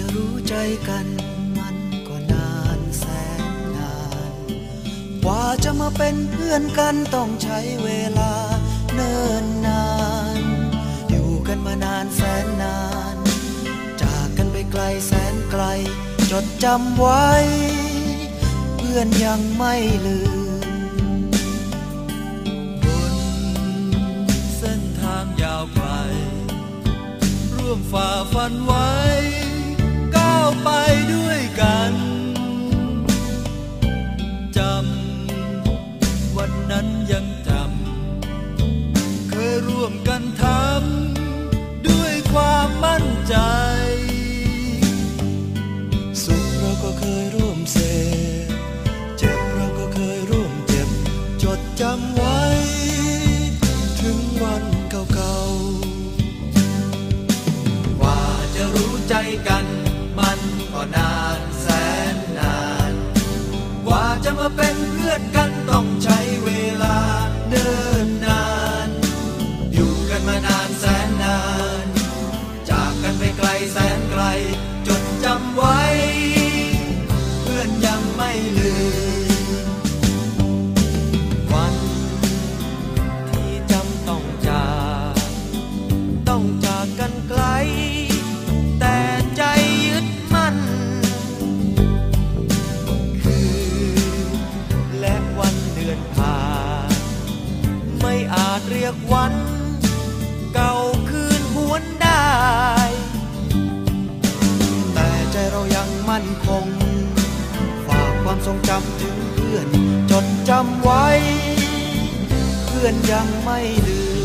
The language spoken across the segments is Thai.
จะรู้ใจกันมันก็นานแสนนาน กว่าจะมาเป็นเพื่อนกันต้องใช้เวลาเนิ่นนาน อยู่กันมานานแสนนาน จากกันไปไกลแสนไกล จดจำไว้ เพื่อนยังไม่ลืมบนเส้นทางยาวไกลร่วมฝ่าฟันไว้ ร่วมกันทำด้วยความมั่นใจ สุขเราก็เคยร่วมเสพเจ็บเราก็เคยร่วมเจ็บ จดจำไว้ ถึงวันเก่าๆ ว่าจะรู้ใจกัน มันก็นานแสนนานกว่าจะมาเป็นเพื่อนกันต้องใช้เวลาเดินนาน อนานานแสนนาน จากกันไปไกลแสนไกล จดจำไว้ เพื่อนยังไม่ลืม วันที่จำต้องจาก ต้องจากกันไกล แต่ใจยึดมั่น คือและวันเดือนผ่าน ไม่อาจเรียกวัน ง ฝากความทรงจำถึงเพื่อน จดจำไว้ เพื่อนยังไม่ลืม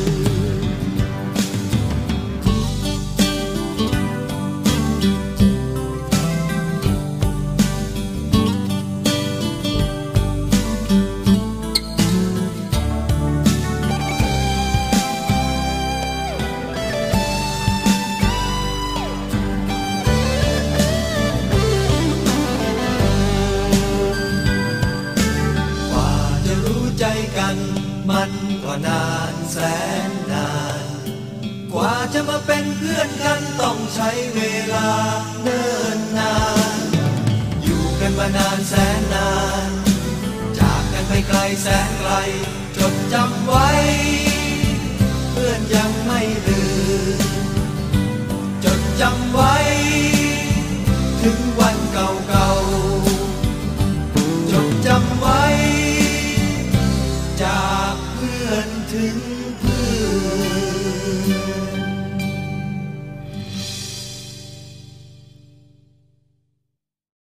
มันก็นานแสนนาน กว่าจะมาเป็นเพื่อนกันต้องใช้เวลาเนิ่นนาน อยู่กันมานานแสนนาน จากกันไปไกลแสนไกล จดจำไว้ เพื่อนยังไม่ลืม จดจำไว้